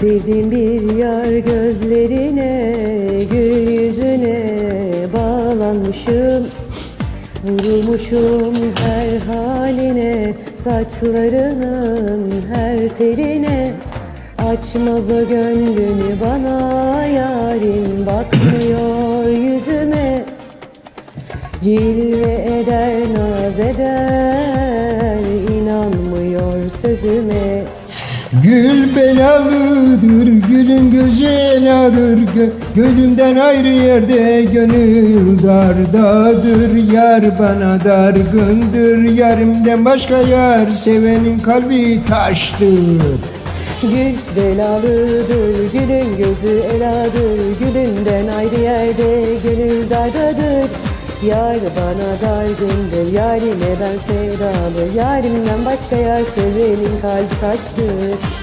Sevdiğim bir yar gözlerine, gül yüzüne bağlanmışım. Vurulmuşum her haline, saçlarının her teline. Açmaz o gönlünü bana yarim bakmıyor yüzüme. Cilve eder naz eder inanmıyor sözüme Gül belalıdır, gülün gözü eladır Gö- Gönlümden ayrı yerde gönül dardadır. Yar bana dargındır, yarimden başka yar Sevenin kalbi taştır. Gül belalıdır, gülün gözü eladır Gülünden ayrı yerde gönül dardadır Yar bana dargındır, yarime ben sevdalı. Yarimden başka yar sevenin kalbi kaçtır